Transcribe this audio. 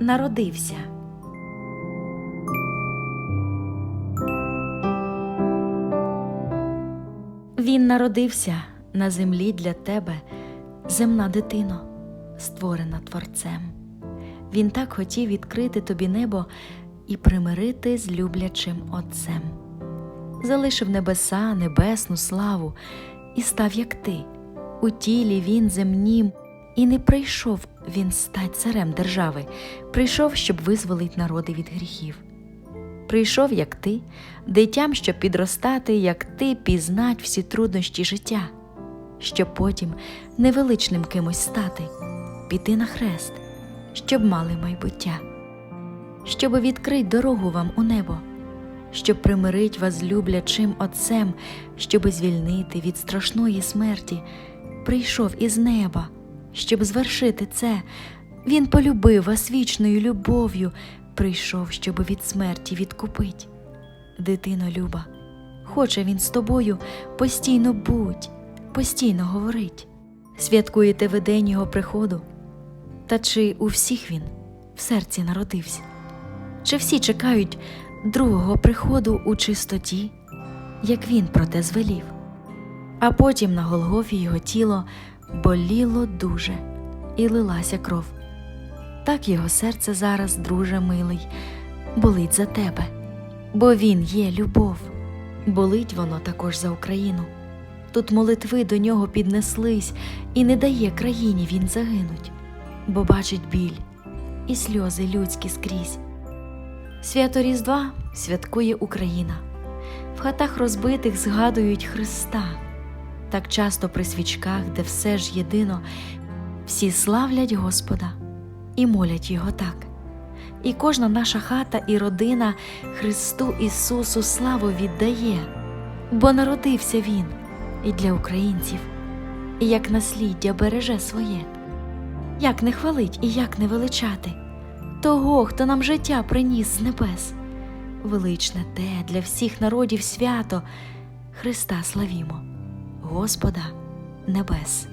народився. Він народився на землі для тебе, земна дитино, створена Творцем. Він так хотів відкрити тобі небо і примирити з люблячим Отцем. Залишив небеса, небесну славу і став, як ти. У тілі він земнім, і не прийшов він стать царем держави, прийшов, щоб визволить народи від гріхів. Прийшов, як ти, дитям, щоб підростати, як ти, пізнать всі труднощі життя, щоб потім невеличним кимось стати, піти на хрест, щоб мали майбуття, щоб відкрить дорогу вам у небо, щоб примирить вас люблячим Отцем, щоб звільнити від страшної смерті, прийшов із неба, щоб звершити це. Він полюбив вас вічною любов'ю, прийшов, щоб від смерті відкупить. Дитино люба, хоче він з тобою постійно будь, постійно говорить. Святкуєте ви день його приходу, та чи у всіх він в серці народився? Чи всі чекають другого приходу у чистоті, як він про те звелів? А потім на Голгофі його тіло боліло дуже і лилася кров. Так його серце зараз, друже милий, болить за тебе, бо він є любов. Болить воно також за Україну. Тут молитви до нього піднеслись, і не дає країні він загинуть, бо бачить біль і сльози людські скрізь. Свято Різдва святкує Україна. В хатах розбитих згадують Христа. Так часто при свічках, де все ж єдино, всі славлять Господа і молять Його так. І кожна наша хата і родина Христу Ісусу славу віддає, бо народився Він і для українців, і як насліддя береже своє, як не хвалить і як не величати того, хто нам життя приніс з небес. Величне те для всіх народів свято Христа славімо, Господа небес.